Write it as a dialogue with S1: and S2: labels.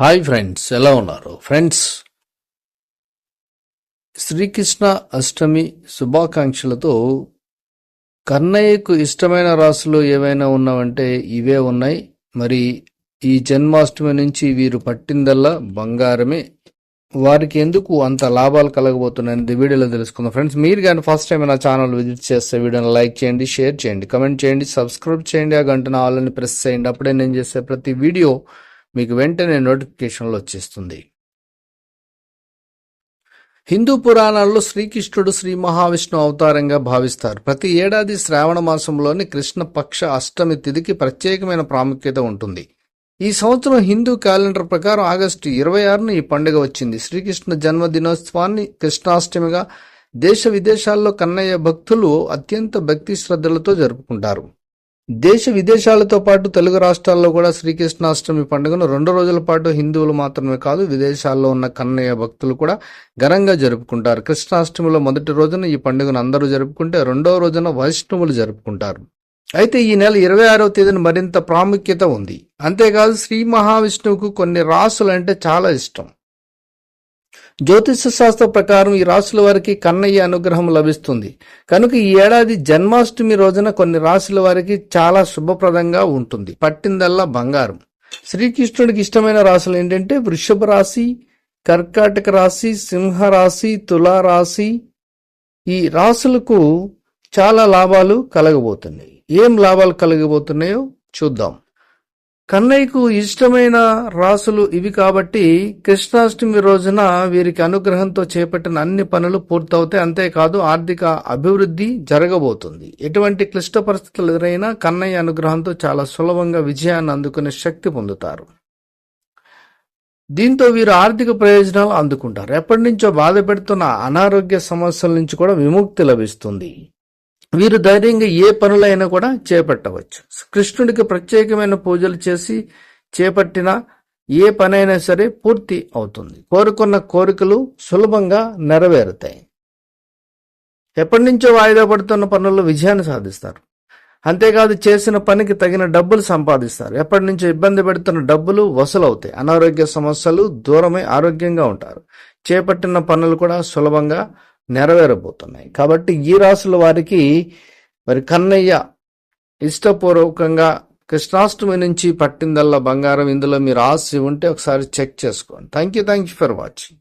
S1: Hi friends ఎలా ఉన్నారు? Friends Srikrishna అష్టమి శుభాకాంక్షలతో కన్నయ్యకు ఇష్టమైన రాసులు ఏవైనా ఉన్నావంటే ఇవే ఉన్నాయి. మరి ఈ జన్మాష్టమి నుంచి వీరు పట్టిందల్లా బంగారమే. వారికి ఎందుకు అంత లాభాలు కలగబోతున్నాయని వీడియోలో తెలుసుకుందాం. ఫ్రెండ్స్ మీరు కానీ ఫస్ట్ టైం నా ఛానల్ విజిట్ చేస్తే వీడియోని లైక్ చేయండి షేర్ చేయండి కమెంట్ చేయండి సబ్స్క్రైబ్ చేయండి ఆ గంటన ఆల్ని ప్రెస్ చేయండి. అప్పుడే నేను చేసే ప్రతి వీడియో మీకు వెంటనే నోటిఫికేషన్లు వచ్చేస్తుంది. హిందూ పురాణాల్లో శ్రీకృష్ణుడు శ్రీ మహావిష్ణు అవతారంగా భావిస్తారు. ప్రతి ఏడాది శ్రావణ మాసంలోని కృష్ణ పక్ష అష్టమి తిథికి ప్రత్యేకమైన ప్రాముఖ్యత ఉంటుంది. ఈ సంవత్సరం హిందూ క్యాలెండర్ ప్రకారం ఆగస్టు ఇరవై ఆరున ఈ పండుగ వచ్చింది. శ్రీకృష్ణ జన్మదినోత్సవాన్ని కృష్ణాష్టమిగా దేశ విదేశాల్లో కన్నయ్య భక్తులు అత్యంత భక్తి శ్రద్ధలతో జరుపుకుంటారు. దేశ విదేశాలతో పాటు తెలుగు రాష్ట్రాల్లో కూడా శ్రీకృష్ణాష్టమి పండుగను రెండు రోజుల పాటు హిందువులు మాత్రమే కాదు విదేశాల్లో ఉన్న కన్నయ్య భక్తులు కూడా ఘనంగా జరుపుకుంటారు. కృష్ణాష్టమిలో మొదటి రోజున ఈ పండుగను అందరూ జరుపుకుంటే రెండవ రోజున వైష్ణవులు జరుపుకుంటారు. అయితే ఈ నెల ఇరవై ఆరవ తేదీన మరింత ప్రాముఖ్యత ఉంది. అంతేకాదు శ్రీ మహావిష్ణువుకు కొన్ని రాసులు అంటే చాలా ఇష్టం. జ్యోతిష శాస్త్ర ప్రకారం ఈ రాసుల వారికి కన్నయ్య అనుగ్రహం లభిస్తుంది. కనుక ఈ ఏడాది జన్మాష్టమి రోజున కొన్ని రాసుల వారికి చాలా శుభప్రదంగా ఉంటుంది. పట్టిందల్లా బంగారం. శ్రీకృష్ణుడికి ఇష్టమైన రాశులు ఏంటంటే వృషభ రాశి కర్కాటక రాశి సింహ రాశి తులా రాశి ఈ రాసులకు చాలా లాభాలు కలగబోతున్నాయి. ఏం లాభాలు కలగబోతున్నాయో చూద్దాం. కన్నయ్యకు ఇష్టమైన రాసులు ఇవి కాబట్టి కృష్ణాష్టమి రోజున వీరికి అనుగ్రహంతో చేపట్టిన అన్ని పనులు పూర్తవుతాయి. అంతేకాదు ఆర్థిక అభివృద్ధి జరగబోతుంది. ఎటువంటి క్లిష్ట పరిస్థితులు ఎదురైనా కన్నయ్య అనుగ్రహంతో చాలా సులభంగా విజయాన్ని అందుకునే శక్తి పొందుతారు. దీంతో వీరు ఆర్థిక ప్రయోజనాలు అందుకుంటారు. ఎప్పటి నుంచో బాధ పెడుతున్న అనారోగ్య సమస్యల నుంచి కూడా విముక్తి లభిస్తుంది. వీరు ధైర్యంగా ఏ పనులైనా కూడా చేపట్టవచ్చు. కృష్ణుడికి ప్రత్యేకమైన పూజలు చేసి చేపట్టిన ఏ పనైనా సరే పూర్తి అవుతుంది. కోరుకున్న కోరికలు సులభంగా నెరవేరుతాయి. ఎప్పటి నుంచో వాయిదా పడుతున్న పనుల్లో విజయాన్ని సాధిస్తారు. అంతేకాదు చేసిన పనికి తగిన డబ్బులు సంపాదిస్తారు. ఎప్పటి నుంచో ఇబ్బంది పెడుతున్న డబ్బులు వసూలవుతాయి. అనారోగ్య సమస్యలు దూరమై ఆరోగ్యంగా ఉంటారు. చేపట్టిన పనులు కూడా సులభంగా నెరవేరబోతున్నాయి. కాబట్టి ఈ రాసుల వారికి మరి కన్నయ్య ఇష్టపూర్వకంగా కృష్ణాష్టమి నుంచి పట్టిందల్లా బంగారం. ఇందులో మీరు ఆశ ఉంటే ఒకసారి చెక్ చేసుకోండి. Thank you thank you for watching